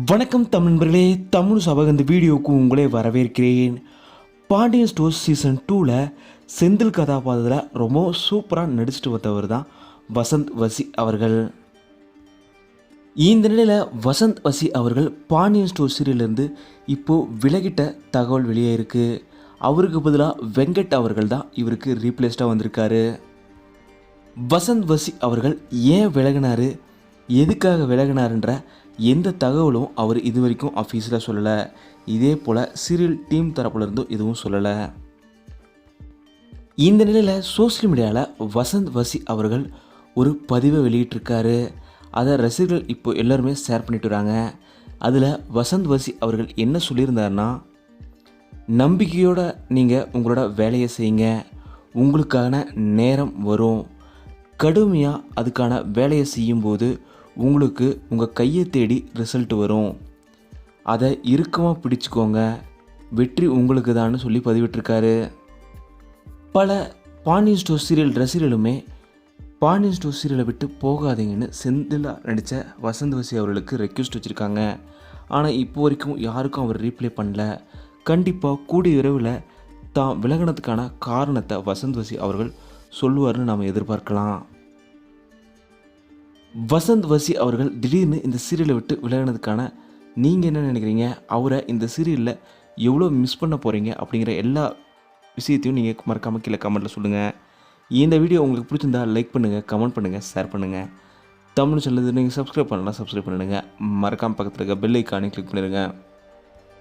வணக்கம் தமிழர்களே தமிழ் சபக இந்த வீடியோவுக்கு உங்களே வரவேற்கிறேன். பாண்டியன் ஸ்டோர்ஸ் சீசன் டூவில் செந்தில் கதாபாத்திரத்தில் ரொம்ப சூப்பராக நடிச்சுட்டு வந்தவர் தான் வசந்த் வசி அவர்கள். இந்த நிலையில் வசந்த் வசி அவர்கள் பாண்டியன் ஸ்டோர் சீரியல்லேருந்து இப்போது விலகிட்ட தகவல் வெளியே இருக்குது அவருக்கு பதிலாக வெங்கட் அவர்கள் தான் இவருக்கு ரீப்ளேஸ்டாக வந்திருக்காரு. வசந்த் வசி அவர்கள் ஏன் விலகினார்? எதுக்காக விலகினாருன்ற எந்த தகவலும் அவர் இது வரைக்கும் அஃபீஸில் சொல்லலை. இதே போல் சீரியல் டீம் தரப்புலேருந்தும் எதுவும் சொல்லலை. இந்த நிலையில் சோஷியல் மீடியாவில் வசந்த் வசி அவர்கள் ஒரு பதிவை வெளியிட்டிருக்காரு. அதை ரசிகர்கள் இப்போ எல்லாருமே ஷேர் பண்ணிட்டு வராங்க. அதில் வசந்த் வசி அவர்கள் என்ன சொல்லியிருந்தாருன்னா நம்பிக்கையோடு நீங்கள் உங்களோட வேலையை செய்யுங்க. உங்களுக்கான நேரம் வரும். கடுமையாக அதுக்கான வேலையை செய்யும்போது உங்களுக்கு உங்கள் கையை தேடி ரிசல்ட் வரும். அதை இறுக்கமாக பிடிச்சிக்கோங்க. வெற்றி உங்களுக்கு தான் சொல்லி பதிவிட்டிருக்காரு. பல பாண்டியன் ஸ்டோர் சீரியல் ரசிகர்களுமே பாண்டியன் ஸ்டோர் சீரியலை விட்டு போகாதீங்கன்னு செந்திலா நடித்த வசந்த் வசி அவர்களுக்கு ரெக்வஸ்ட் வச்சுருக்காங்க. ஆனால் இப்போ வரைக்கும் யாருக்கும் அவர் ரீப்ளே பண்ணல. கண்டிப்பாக கூடிய விரைவில் தான் விலகினதுக்கான காரணத்தை வசந்த் வசி அவர்கள் சொல்லுவார்னு நாம் எதிர்பார்க்கலாம். வசந்த் வசி அவர்கள் திடீர்னு இந்த சீரியலை விட்டு விலகினதுக்கான நீங்கள் என்ன நினைக்கிறீங்க? அவரை இந்த சீரியலில் எவ்வளோ மிஸ் பண்ண போகிறீங்க அப்படிங்கிற எல்லா விஷயத்தையும் நீங்கள் மறக்காமல் கீழே கமெண்ட்டில் சொல்லுங்கள் இந்த வீடியோ உங்களுக்கு பிடிச்சிருந்தா லைக் பண்ணுங்கள் கமெண்ட் பண்ணுங்கள் ஷேர் பண்ணுங்கள் தமிழ் சொல்லுது நீங்கள் சப்ஸ்கிரைப் பண்ணலாம் சப்ஸ்கிரைப் பண்ணிடுங்க. மறக்காமல் பக்கத்தில் இருக்க பெல் ஐக்கானே கிளிக் பண்ணிடுங்க.